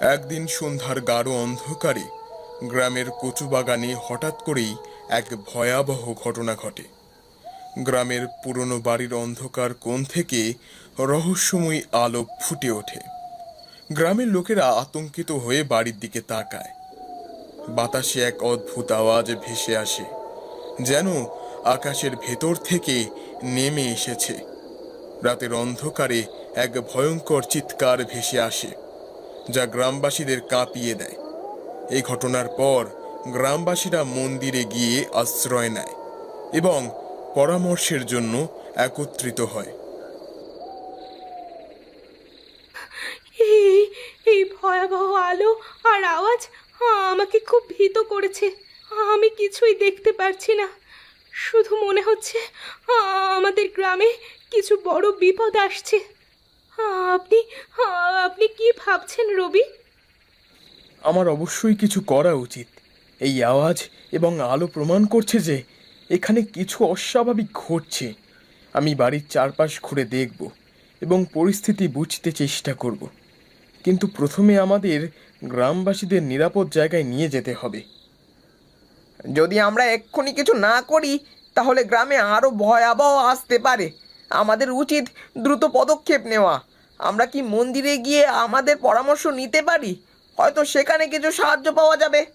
একদিন সন্ধ্যার গাঢ় অন্ধকারে গ্রামের কচু বাগানে হঠাৎ করেই এক ভয়াবহ ঘটনা ঘটে। গ্রামের পুরনো বাড়ির অন্ধকার কোণ থেকে রহস্যময়ী আলো ফুটে ওঠে। গ্রামের লোকেরা আতঙ্কিত হয়ে বাড়ির দিকে তাকায়। বাতাসে এক অদ্ভুত আওয়াজ ভেসে আসে, যেন আকাশের ভেতর থেকে নেমে এসেছে। রাতের অন্ধকারে এক ভয়ঙ্কর চিৎকার ভেসে আসে। যা গ্রামবাসীদের কাঁপিয়ে দেয়। এই ঘটনার পর গ্রামবাসীরা মন্দিরে গিয়ে আশ্রয় নেয় এবং পরামর্শের জন্য একত্রিত হয়। এই এই ভয়াবহ আলো আর আওয়াজ আমাকে খুব ভীত করেছে। আমি কিছুই দেখতে পারছি না। শুধু মনে হচ্ছে আমাদের গ্রামে কিছু বড় বিপদ আসছে। আপনি আপনি কি ভাবছেন রবি? আমার অবশ্যই কিছু করা উচিত। এই আওয়াজ এবং আলো প্রমাণ করছে যে এখানে কিছু অস্বাভাবিক ঘটছে। আমি বাড়ির চারপাশ ঘুরে দেখব এবং পরিস্থিতি বুঝতে চেষ্টা করব। কিন্তু প্রথমে আমাদের গ্রামবাসীদের নিরাপদ জায়গায় নিয়ে যেতে হবে। যদি আমরা এক্ষুনি কিছু না করি তাহলে গ্রামে আরও ভয়াবহ আসতে পারে। আমাদের উচিত দ্রুত পদক্ষেপ নেওয়া। আমরা কি মন্দিরে গিয়ে আমাদের পরামর্শ নিতে পারি? হয়তো সেখানে কিছু সাহায্য পাওয়া যাবে।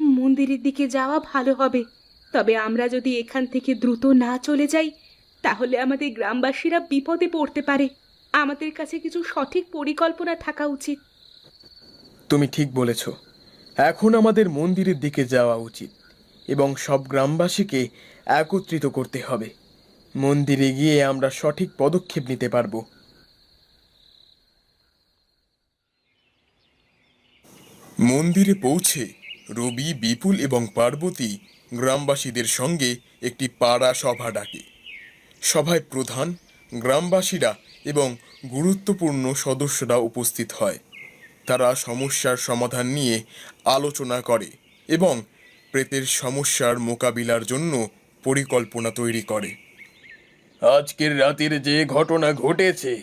মন্দিরের দিকে যাওয়া ভালো হবে। তবে আমরা যদি এখান থেকে দ্রুত না চলে যাই তাহলে আমাদের গ্রামবাসীরা বিপদে পড়তে পারে। আমাদের কাছে কিছু সঠিক পরিকল্পনা থাকা উচিত। তুমি ঠিক বলেছ। এখন আমাদের মন্দিরের দিকে যাওয়া উচিত এবং সব গ্রামবাসীকে একত্রিত করতে হবে। মন্দিরে গিয়ে আমরা সঠিক পদক্ষেপ নিতে পারব। মন্দিরে পৌঁছে রবি, বিপুল এবং পার্বতী গ্রামবাসীদের সঙ্গে একটি পাড়া সভা ডাকে। সভায় প্রধান, গ্রামবাসীরা এবং গুরুত্বপূর্ণ সদস্যরা উপস্থিত হয়। তারা সমস্যার সমাধান নিয়ে আলোচনা করে এবং প্রেতের সমস্যার মোকাবিলার জন্য পরিকল্পনা তৈরি করে। আজকের রাতের যে ঘটনা ঘটেছে,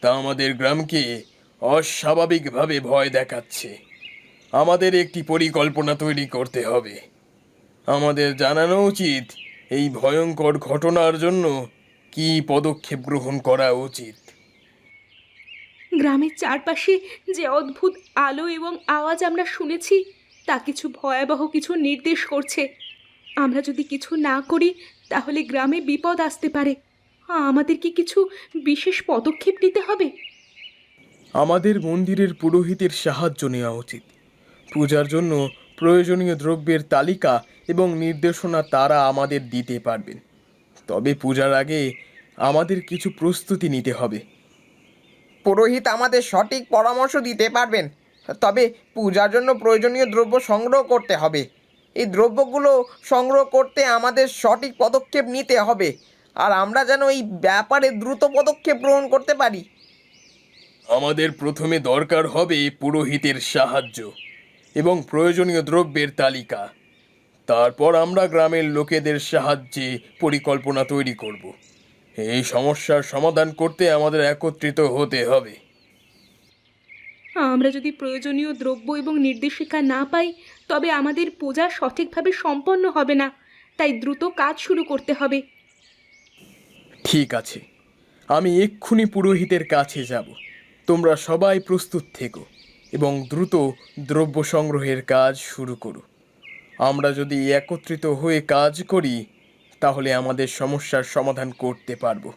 তা আমাদের গ্রামকে অস্বাভাবিকভাবে ভয় দেখাচ্ছে। আমাদের একটি পরিকল্পনা তৈরি করতে হবে। আমাদের জানানো উচিত, এই ভয়ঙ্কর ঘটনার জন্য কী পদক্ষেপ গ্রহণ করা উচিত। গ্রামের চারপাশে যে অদ্ভুত আলো এবং আওয়াজ আমরা শুনেছি, তা কিছু ভয়াবহ কিছু নির্দেশ করছে। আমরা যদি কিছু না করি তাহলে গ্রামে বিপদ আসতে পারে। আমাদের কি কিছু বিশেষ পদক্ষেপ নিতে হবে? আমাদের মন্দিরের পুরোহিতের সাহায্য নেওয়া উচিত। পূজার জন্য প্রয়োজনীয় দ্রব্যের তালিকা এবং নির্দেশনা তারা আমাদের দিতে পারবেন। তবে পূজার আগে আমাদের কিছু প্রস্তুতি নিতে হবে। পুরোহিত আমাদের সঠিক পরামর্শ দিতে পারবেন। তবে পূজার জন্য প্রয়োজনীয় দ্রব্য সংগ্রহ করতে হবে। এই দ্রব্যগুলো সংগ্রহ করতে আমাদের সঠিক পদক্ষেপ নিতে হবে। আর আমরা যেন এই ব্যাপারে দ্রুত পদক্ষেপ গ্রহণ করতে পারি। আমাদের প্রথমে দরকার হবে পুরোহিতের সাহায্য এবং প্রয়োজনীয় দ্রব্যের তালিকা। তারপর আমরা গ্রামের লোকেদের সাহায্যে পরিকল্পনা তৈরি করব। এই সমস্যার সমাধান করতে আমাদের একত্রিত হতে হবে। আমরা যদি প্রয়োজনীয় দ্রব্য এবং নির্দেশিকা না পাই তবে আমাদের পূজা সঠিকভাবে সম্পন্ন হবে না তাই দ্রুত কাজ শুরু করতে হবে। ঠিক আছে। আমি এক্ষুনি পুরোহিতের কাছে যাব। তোমরা সবাই প্রস্তুত থেকো এবং দ্রুত দ্রব্য সংগ্রহের কাজ শুরু করো। আমরা যদি একত্রিত হয়ে কাজ করি তাহলে আমাদের সমস্যার সমাধান করতে পারব।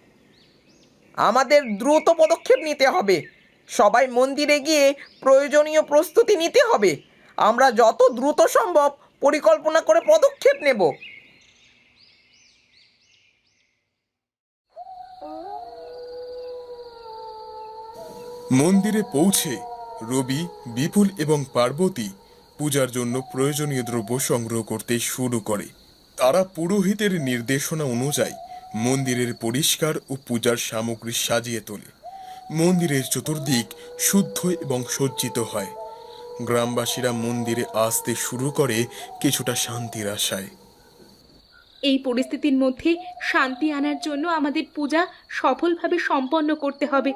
আমাদের দ্রুত পদক্ষেপ নিতে হবে। সবাই মন্দিরে গিয়ে প্রয়োজনীয় প্রস্তুতি নিতে হবে। আমরা যত দ্রুত সম্ভব পরিকল্পনা করে পদক্ষেপ নেব। মন্দিরে পৌঁছে রবি, বিপুল এবং পার্বতী পূজার জন্য প্রয়োজনীয় দ্রব্য সংগ্রহ করতে শুরু করে। তারা পুরোহিতের নির্দেশনা অনুযায়ী মন্দিরের পরিষ্কার ও পূজার সামগ্রী সাজিয়ে তোলে। মন্দিরের চতুর্দিক শুদ্ধ এবং সজ্জিত হয়। গ্রামবাসীরা মন্দিরে আসতে শুরু করে কিছুটা শান্তির আশায়। এই পরিস্থিতির মধ্যে শান্তি আনার জন্য আমাদের পূজা সফলভাবে সম্পন্ন করতে হবে।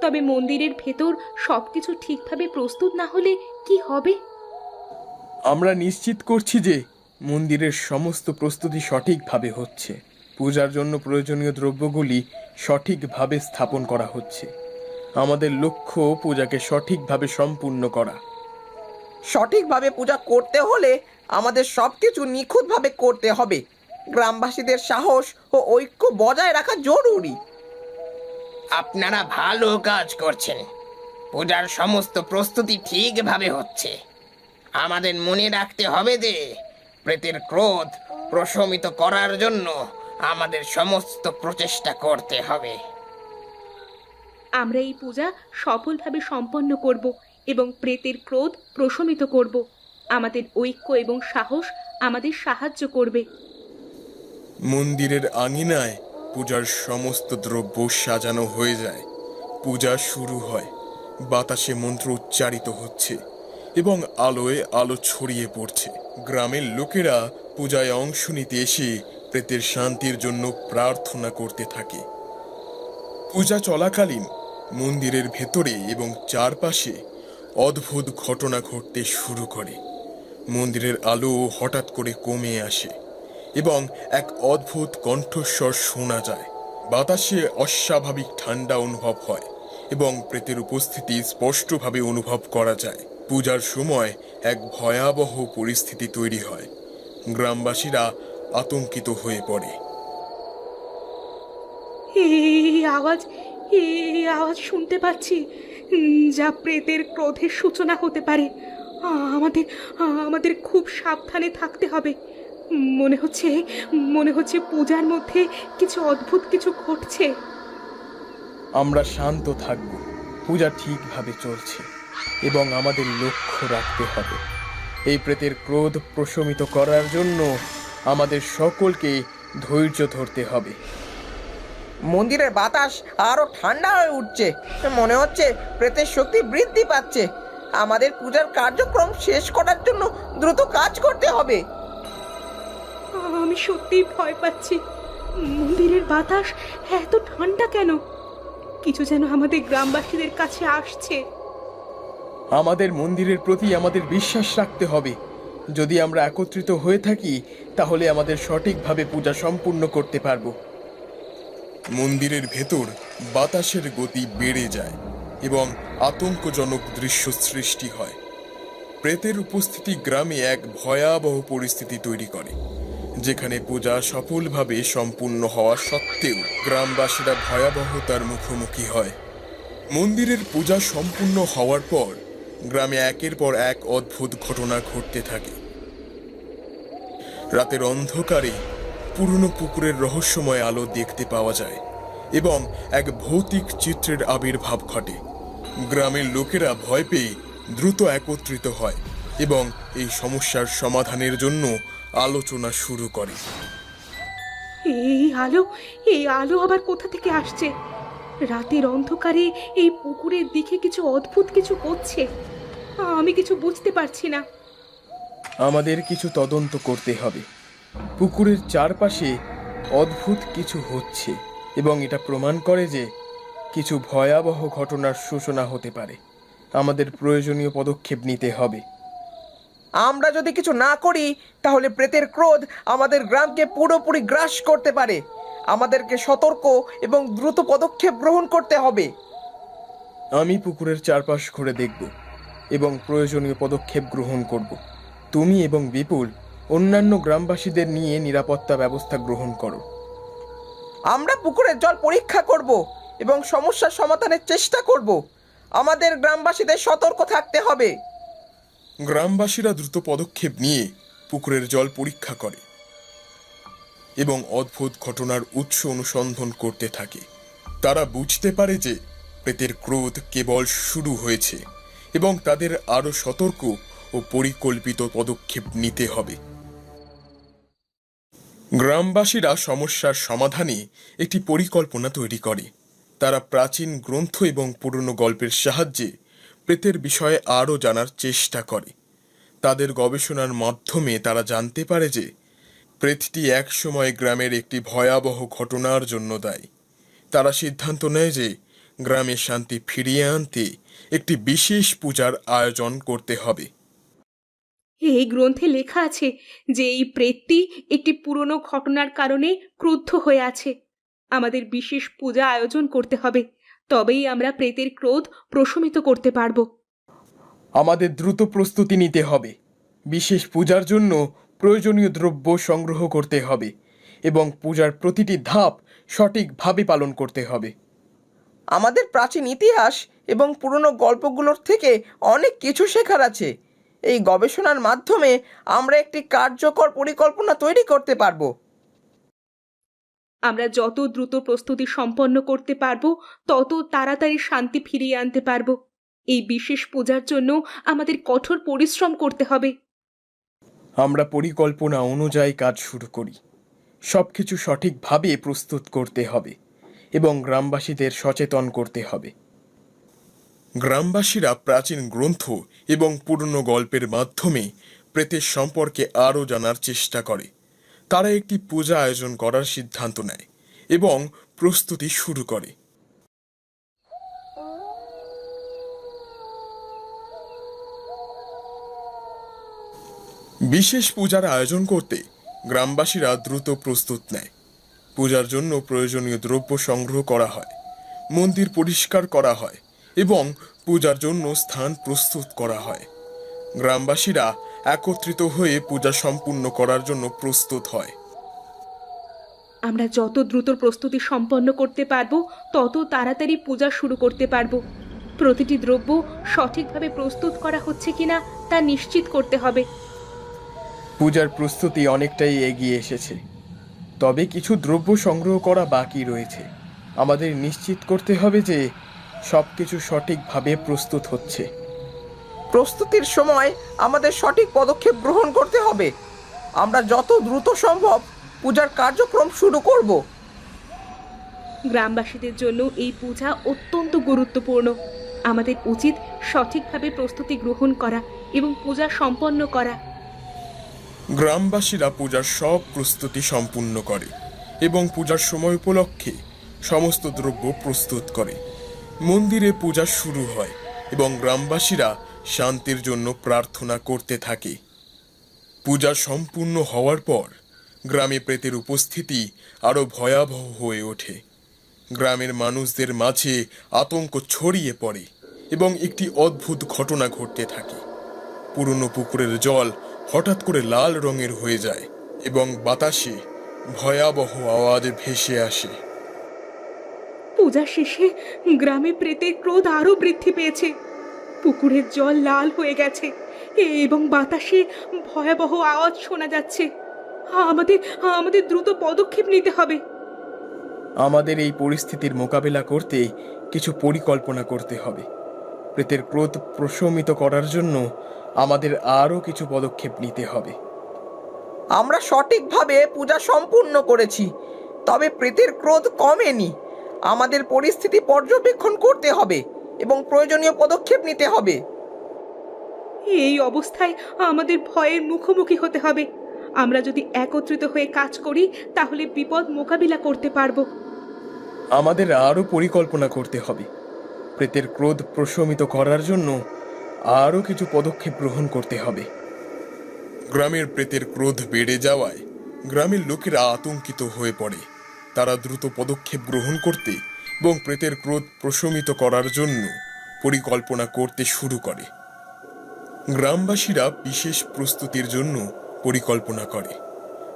তবে মন্দিরের ভেতর সবকিছু ঠিকভাবে প্রস্তুত না হলে কি হবে? আমরা নিশ্চিত করছি যে মন্দিরের সমস্ত প্রস্তুতি সঠিকভাবে হচ্ছে। পূজার জন্য প্রয়োজনীয় দ্রব্যগুলি সঠিকভাবে স্থাপন করা হচ্ছে। আমাদের লক্ষ্য পূজাকে সঠিকভাবে সম্পূর্ণ করা। সঠিকভাবে পূজা করতে হলে আমাদের সব কিছু নিখুঁতভাবে করতে হবে। গ্রামবাসীদের সাহস ও ঐক্য বজায় রাখা জরুরি। আপনারা ভালো কাজ করছেন। পূজার সমস্ত প্রস্তুতি ঠিকভাবে হচ্ছে। আমাদের মনে রাখতে হবে যে প্রেতের ক্রোধ প্রশমিত করার জন্য আমাদের সমস্ত প্রচেষ্টা করতে হবে। আমরা এই পূজা সফলভাবে সম্পন্ন করব। এবং প্রেতের ক্রোধ প্রশমিত করব। আমাদের ঐক্য এবং সাহস আমাদের সাহায্য করবে। মন্দিরের আঙিনায় পূজার সমস্ত দ্রব্য সাজানো হয়ে যায়। পূজা শুরু হয়। বাতাসে মন্ত্র উচ্চারিত হচ্ছে এবং আলোয় আলো ছড়িয়ে পড়ছে। গ্রামের লোকেরা পূজায় অংশ নিতে এসে প্রেতের শান্তির জন্য প্রার্থনা করতে থাকে। পূজা চলাকালীন মন্দিরের ভেতরে এবং চারপাশে অদ্ভুত ঘটনা ঘটতে শুরু করে। মন্দিরের আলো হঠাৎ করে কমে আসে এবং এক অদ্ভুত কণ্ঠস্বর শোনা যায়। বাতাসে অস্বাভাবিক ঠান্ডা অনুভব হয় এবং প্রেতের উপস্থিতি স্পষ্টভাবে অনুভব করা যায়। পূজার সময় এক ভয়াবহ পরিস্থিতি তৈরি হয়। গ্রামবাসীরা আতঙ্কিত হয়ে পড়ে। এই আওয়াজ এই আওয়াজ শুনতে পাচ্ছি। যা প্রেতের ক্রোধের সূচনা হতে পারে। আমাদের আমাদের খুব সাবধানে থাকতে হবে। মনে হচ্ছে মনে হচ্ছে পূজার মধ্যে কিছু অদ্ভুত কিছু ঘটছে। আমরা শান্ত থাকব। পূজা ঠিকভাবে চলছে এবং আমাদের লক্ষ্য রাখতে হবে। এই প্রেতের ক্রোধ প্রশমিত করার জন্য আমাদের সকলকে ধৈর্য ধরতে হবে। মন্দিরের বাতাস আরও ঠান্ডা হয়ে উঠছে। মনে হচ্ছে প্রেতের শক্তি বৃদ্ধি পাচ্ছে। আমাদের পূজার কার্যক্রম শেষ করার জন্য দ্রুত কাজ করতে হবে। আমি সত্যিই ভয় পাচ্ছি। মন্দিরের বাতাস এত ঠান্ডা কেন? কিছু যেন আমাদের গ্রামবাসীদের কাছে আসছে। আমাদের মন্দিরের প্রতি আমাদের বিশ্বাস রাখতে হবে। যদি আমরা একত্রিত হয়ে থাকি তাহলে আমাদের সঠিকভাবে পূজা সম্পূর্ণ করতে পারব। মন্দিরের ভেতর বাতাসের গতি বেড়ে যায় এবং আতঙ্কজনক দৃশ্য সৃষ্টি হয়। প্রেতের উপস্থিতি গ্রামে এক ভয়াবহ পরিস্থিতি তৈরি করে, যেখানে পূজা সফলভাবে সম্পূর্ণ হওয়া সত্ত্বেও গ্রামবাসীরা ভয়াবহতার মুখোমুখি হয়। মন্দিরের পূজা সম্পূর্ণ হওয়ার পর গ্রামে একের পর এক অদ্ভুত ঘটনা ঘটতে থাকে। রাতের অন্ধকারে পুরনো পুকুরের রহস্যময় আলো দেখতে পাওয়া যায় এবং এক ভৌতিক চিত্রের আবির্ভাব ঘটে। গ্রামের লোকেরা ভয় পেয়ে দ্রুত একত্রিত হয় এবং এই সমস্যার সমাধানের জন্য আলোচনা শুরু করে। এই আলো এই আলো আবার কোথা থেকে আসছে? রাতের অন্ধকারে এই পুকুরের দিকে কিছু অদ্ভুত কিছু হচ্ছে। আমি কিছু বুঝতে পারছি না। আমাদের কিছু তদন্ত করতে হবে। পুকুরের চারপাশে অদ্ভুত কিছু হচ্ছে এবং এটা প্রমাণ করে যে কিছু ভয়াবহ ঘটনার সূচনা হতে পারে। আমাদের প্রয়োজনীয় পদক্ষেপ নিতে হবে। আমরা যদি কিছু না করি তাহলে প্রেতের ক্রোধ আমাদের গ্রামকে পুরোপুরি গ্রাস করতে পারে। আমাদেরকে সতর্ক এবং দ্রুত পদক্ষেপ গ্রহণ করতে হবে। আমি পুকুরের চারপাশ ঘুরে দেখব এবং প্রয়োজনীয় পদক্ষেপ গ্রহণ করব। তুমি এবং বিপুল অন্যান্য গ্রামবাসীদের নিয়ে নিরাপত্তা ব্যবস্থা গ্রহণ করো। আমরা পুকুরের জল পরীক্ষা করব এবং সমস্যার সমাধানের চেষ্টা করব। আমাদের গ্রামবাসীদের সতর্ক থাকতে হবে। গ্রামবাসীরা দ্রুত পদক্ষেপ নিয়ে পুকুরের জল পরীক্ষা করে এবং অদ্ভুত ঘটনার উৎস অনুসন্ধান করতে থাকে। তারা বুঝতে পারে যে প্রেতের ক্রোধ কেবল শুরু হয়েছে এবং তাদের আরও সতর্ক ও পরিকল্পিত পদক্ষেপ নিতে হবে। গ্রামবাসীরা সমস্যার সমাধানে একটি পরিকল্পনা তৈরি করে। তারা প্রাচীন গ্রন্থ এবং পুরনো গল্পের সাহায্যে প্রেতের বিষয়ে আরও জানার চেষ্টা করে। তাদের গবেষণার মাধ্যমে তারা জানতে পারে যে, প্রেতটি একসময় গ্রামের একটি ভয়াবহ ঘটনার জন্য দায়ী। তারা সিদ্ধান্ত নেয় যে, গ্রামে শান্তি ফিরিয়ে আনতে একটি বিশেষ পূজার আয়োজন করতে হবে। এই গ্রন্থে লেখা আছে যে এই প্রেতটি একটি পুরনো ঘটনার কারণে ক্রুদ্ধ হয়ে আছে। আমাদের বিশেষ পূজা আয়োজন করতে হবে তবেই আমরা প্রেতের ক্রোধ প্রশমিত করতে পারব। আমাদের দ্রুত প্রস্তুতি নিতে হবে। বিশেষ পূজার জন্য প্রয়োজনীয় দ্রব্য সংগ্রহ করতে হবে এবং পূজার প্রতিটি ধাপ সঠিকভাবে পালন করতে হবে। আমাদের প্রাচীন ইতিহাস এবং পুরনো গল্পগুলোর থেকে অনেক কিছু শেখার আছে। এই গবেষণার মাধ্যমে আমরা একটি কার্যকর পরিকল্পনা তৈরি করতে পারব। আমরা যত দ্রুত প্রস্তুতি সম্পন্ন করতে পারব তত তাড়াতাড়ি শান্তি ফিরিয়ে আনতে পারব। এই বিশেষ পূজার জন্য আমাদের কঠোর পরিশ্রম করতে হবে। আমরা পরিকল্পনা অনুযায়ী কাজ শুরু করি। সব কিছু সঠিকভাবে প্রস্তুত করতে হবে এবং গ্রামবাসীদের সচেতন করতে হবে। গ্রামবাসীরা প্রাচীন গ্রন্থ এবং পুরনো গল্পের মাধ্যমে প্রেতের সম্পর্কে আরও জানার চেষ্টা করে। তারা একটি পূজা আয়োজন করার সিদ্ধান্ত নেয় এবং প্রস্তুতি শুরু করে। বিশেষ পূজার আয়োজন করতে গ্রামবাসীরা দ্রুত প্রস্তুত নেয়। পূজার জন্য প্রয়োজনীয় দ্রব্য সংগ্রহ করা হয়, মন্দির পরিষ্কার করা হয় এবং পূজার জন্য স্থান প্রস্তুত করা হয়। গ্রামবাসীরা একত্রিত হয়ে পূজা সম্পূর্ণ করার জন্য প্রস্তুত হয়। আমরা যত দ্রুত প্রস্তুতি সম্পন্ন করতে পারব তত তাড়াতাড়ি পূজা শুরু করতে পারব। প্রতিটি দ্রব্য সঠিকভাবে প্রস্তুত করা হচ্ছে কিনা তা নিশ্চিত করতে হবে। পূজার প্রস্তুতি অনেকটাই এগিয়ে এসেছে। তবে কিছু দ্রব্য সংগ্রহ করা বাকি রয়েছে। আমাদের নিশ্চিত করতে হবে যে সব কিছু সঠিকভাবে প্রস্তুত হচ্ছে। প্রস্তুতির সময় আমাদের সঠিক পদক্ষেপ গ্রহণ করতে হবে। আমরা যত দ্রুত সম্ভব পূজার কার্যক্রম শুরু করব। গ্রামবাসীদের জন্য এই পূজা অত্যন্ত গুরুত্বপূর্ণ। আমাদের উচিত সঠিকভাবে প্রস্তুতি গ্রহণ করা এবং পূজা সম্পন্ন করা। গ্রামবাসীরা পূজার সব প্রস্তুতি সম্পূর্ণ করে এবং পূজার সময় উপলক্ষে সমস্ত দ্রব্য প্রস্তুত করে। মন্দিরে পূজা শুরু হয় এবং গ্রামবাসীরা শান্তির জন্য প্রার্থনা করতে থাকে। পূজা সম্পূর্ণ হওয়ার পর গ্রামে প্রেতের উপস্থিতি আরও ভয়াবহ হয়ে ওঠে। গ্রামের মানুষদের মাঝে আতঙ্ক ছড়িয়ে পড়ে এবং একটি অদ্ভুত ঘটনা ঘটতে থাকে। পুরনো পুকুরের জল হঠাৎ করে লাল রঙের হয়ে যায় এবং বাতাসে ভয়াবহ আওয়াজ ভেসে আসে। পূজা শেষে গ্রামে প্রেতের ক্রোধ আরও বৃদ্ধি পেয়েছে। পুকুরের জল লাল হয়ে গেছে এবং বাতাসে ভয়াবহ আওয়াজ শোনা যাচ্ছে। আমাদের আমাদের দ্রুত পদক্ষেপ নিতে হবে। আমাদের এই পরিস্থিতির মোকাবেলা করতে কিছু পরিকল্পনা করতে হবে। প্রেতের ক্রোধ প্রশমিত করার জন্য আমাদের আরও কিছু পদক্ষেপ নিতে হবে। আমরা সঠিকভাবে পূজা সম্পূর্ণ করেছি তবে প্রেতের ক্রোধ কমেনি। আমাদের পরিস্থিতি পর্যবেক্ষণ করতে হবে এবং প্রয়োজনীয় পদক্ষেপ নিতে হবে। এই অবস্থায় আমাদের ভয়ের মুখোমুখি হতে হবে। আমরা যদি একত্রিত হয়ে কাজ করি তাহলে বিপদ মোকাবিলা করতে পারব। আমাদের আরও পরিকল্পনা করতে হবে। প্রেতের ক্রোধ প্রশমিত করার জন্য আরও কিছু পদক্ষেপ গ্রহণ করতে হবে। গ্রামের প্রেতের ক্রোধ বেড়ে যাওয়ায় গ্রামের লোকেরা আতঙ্কিত হয়ে পড়ে। তারা দ্রুত পদক্ষেপ গ্রহণ করতে এবং প্রেতের ক্রোধ প্রশমিত করার জন্য পরিকল্পনা করতে শুরু করে। গ্রামবাসীরা বিশেষ প্রস্তুতির জন্য পরিকল্পনা করে।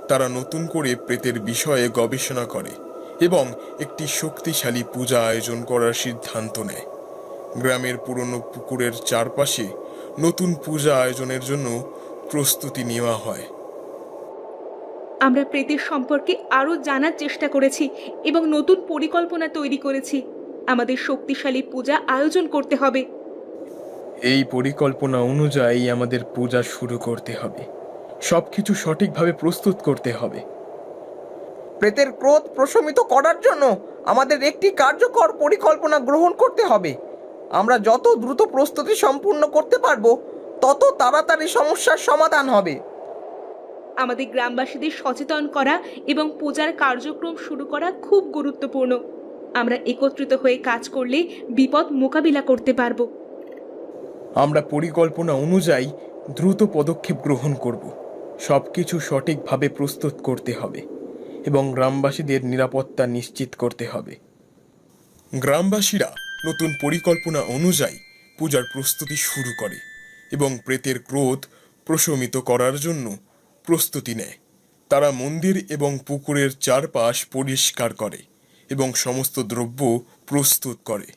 তারা নতুন করে প্রেতের বিষয়ে গবেষণা করে এবং একটি শক্তিশালী পূজা আয়োজন করার সিদ্ধান্ত নেয়। গ্রামের পুরনো পুকুরের চারপাশে নতুন পূজা আয়োজনের জন্য প্রস্তুতি নেওয়া হয়। আমরা প্রেতের সম্পর্কে আরও জানার চেষ্টা করেছি এবং নতুন পরিকল্পনা তৈরি করেছি। আমাদের শক্তিশালী পূজা আয়োজন করতে হবে। এই পরিকল্পনা অনুযায়ী আমাদের পূজা শুরু করতে হবে। সব কিছু সঠিকভাবে প্রস্তুত করতে হবে। প্রেতের ক্রোধ প্রশমিত করার জন্য আমাদের একটি কার্যকর পরিকল্পনা গ্রহণ করতে হবে। আমরা যত দ্রুত প্রস্তুতি সম্পূর্ণ করতে পারব তত তাড়াতাড়ি সমস্যার সমাধান হবে। আমাদের গ্রামবাসীদের সচেতন করা এবং পূজার কার্যক্রম শুরু করা খুব গুরুত্বপূর্ণ। আমরা একত্রিত হয়ে কাজ করলে বিপদ মোকাবিলা করতে পারব। আমরা পরিকল্পনা অনুযায়ী দ্রুত পদক্ষেপ গ্রহণ করব। সব কিছু সঠিকভাবে প্রস্তুত করতে হবে এবং গ্রামবাসীদের নিরাপত্তা নিশ্চিত করতে হবে। গ্রামবাসীরা নতুন পরিকল্পনা অনুযায়ী পূজার প্রস্তুতি শুরু করে এবং প্রেতের ক্রোধ প্রশমিত করার জন্য প্রস্তুতি নেয়। তারা মন্দির এবং পুকুরের চারপাশ পরিষ্কার করে এবং সমস্ত দ্রব্য প্রস্তুত করে।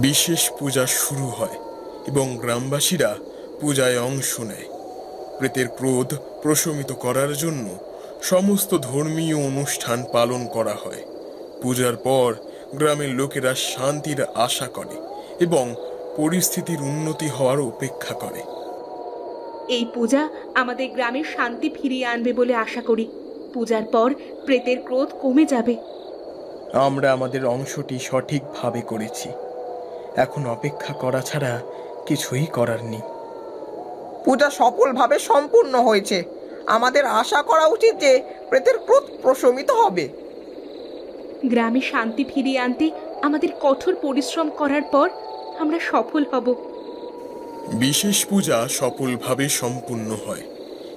বিশেষ পূজা শুরু হয় এবং গ্রামবাসীরা পূজায় অংশ নেয়। প্রেতের ক্রোধ প্রশমিত করার জন্য সমস্ত ধর্মীয় অনুষ্ঠান পালন করা হয়। পূজার পর গ্রামের লোকেরা শান্তির আশা করে এবং পরিস্থিতির উন্নতি হওয়ার অপেক্ষা করে। এই পূজা আমাদের গ্রামে শান্তি ফিরিয়ে আনবে বলে আশা করি। পূজার পর প্রেতের ক্রোধ কমে যাবে। আমরা আমাদের অংশটি সঠিকভাবে করেছি। এখন অপেক্ষা করা ছাড়া কিছুই করার নেই। পূজা সফলভাবে সম্পূর্ণ হয়েছে। আমাদের আশা করা উচিত যে প্রেতের ক্রোধ প্রশমিত হবে। গ্রামে শান্তি ফিরিয়ে আনতে আমাদের কঠোর পরিশ্রম করার পর আমরা সফল হব। বিশেষ পূজা সফলভাবে সম্পূর্ণ হয়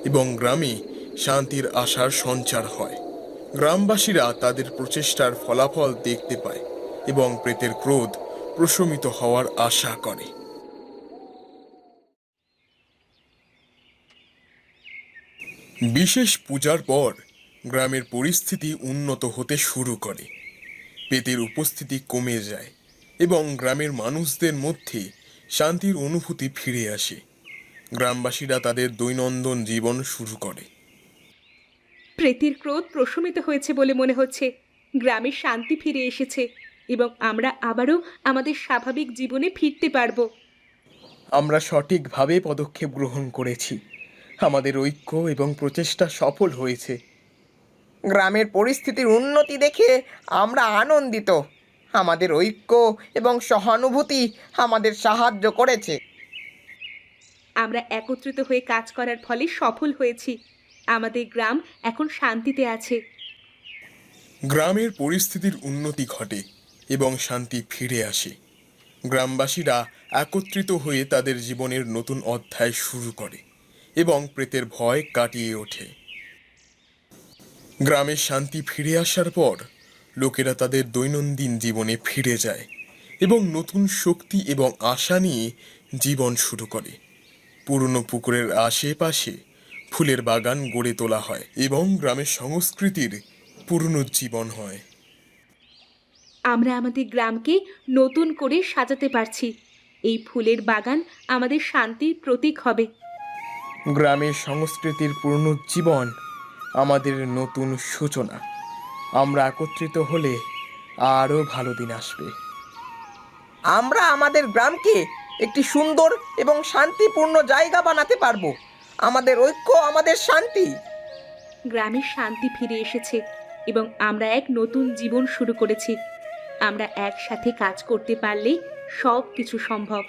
এবং গ্রামে শান্তির আশার সঞ্চার হয়। গ্রামবাসীরা তাদের প্রচেষ্টার ফলাফল দেখতে পায় এবং প্রেতের ক্রোধ প্রশমিত হওয়ার আশা করে। বিশেষ পূজার পর গ্রামের পরিস্থিতি উন্নত হতে শুরু করে। পেতের উপস্থিতি কমে যায়। এবং গ্রামের মানুষদের মধ্যে শান্তির অনুভূতি ফিরে আসে। গ্রামবাসীরা তাদের দৈনন্দিন জীবন শুরু করে। প্রেতের ক্রোধ প্রশমিত হয়েছে বলে মনে হচ্ছে। গ্রামে শান্তি ফিরে এসেছে এবং আমরা আবারও আমাদের স্বাভাবিক জীবনে ফিরতে পারব। আমরা সঠিকভাবে পদক্ষেপ গ্রহণ করেছি। আমাদের ঐক্য এবং প্রচেষ্টা সফল হয়েছে। গ্রামের পরিস্থিতির উন্নতি দেখে আমরা আনন্দিত। আমাদের ঐক্য এবং সহানুভূতি আমাদের সাহায্য করেছে। আমরা একত্রিত হয়ে কাজ করার ফলে সফল হয়েছি। আমাদের গ্রাম এখন শান্তিতে আছে। গ্রামের পরিস্থিতির উন্নতি ঘটে এবং শান্তি ফিরে আসে। গ্রামবাসীরা একত্রিত হয়ে তাদের জীবনের নতুন অধ্যায় শুরু করে এবং প্রেতের ভয় কাটিয়ে ওঠে। গ্রামে শান্তি ফিরে আসার পর লোকেরা তাদের দৈনন্দিন জীবনে ফিরে যায় এবং নতুন শক্তি এবং আশা নিয়ে জীবন শুরু করে। পুরনো পুকুরের আশেপাশে ফুলের বাগান গড়ে তোলা হয় এবং গ্রামের সংস্কৃতির পুনরুজ্জীবন হয়। আমরা আমাদের গ্রামকে নতুন করে সাজাতে পারছি। এই ফুলের বাগান আমাদের শান্তির প্রতীক হবে। গ্রামের সংস্কৃতির পুনরুজ্জীবন আমাদের নতুন সূচনা। আমরা একত্রিত হলে আরও ভালো দিন আসবে। আমরা আমাদের গ্রামকে একটি সুন্দর এবং শান্তিপূর্ণ জায়গা বানাতে পারব। আমাদের ঐক্য আমাদের শান্তি। গ্রামের শান্তি ফিরে এসেছে এবং আমরা এক নতুন জীবন শুরু করেছি। আমরা একসাথে কাজ করতে পারলে সব কিছু সম্ভব।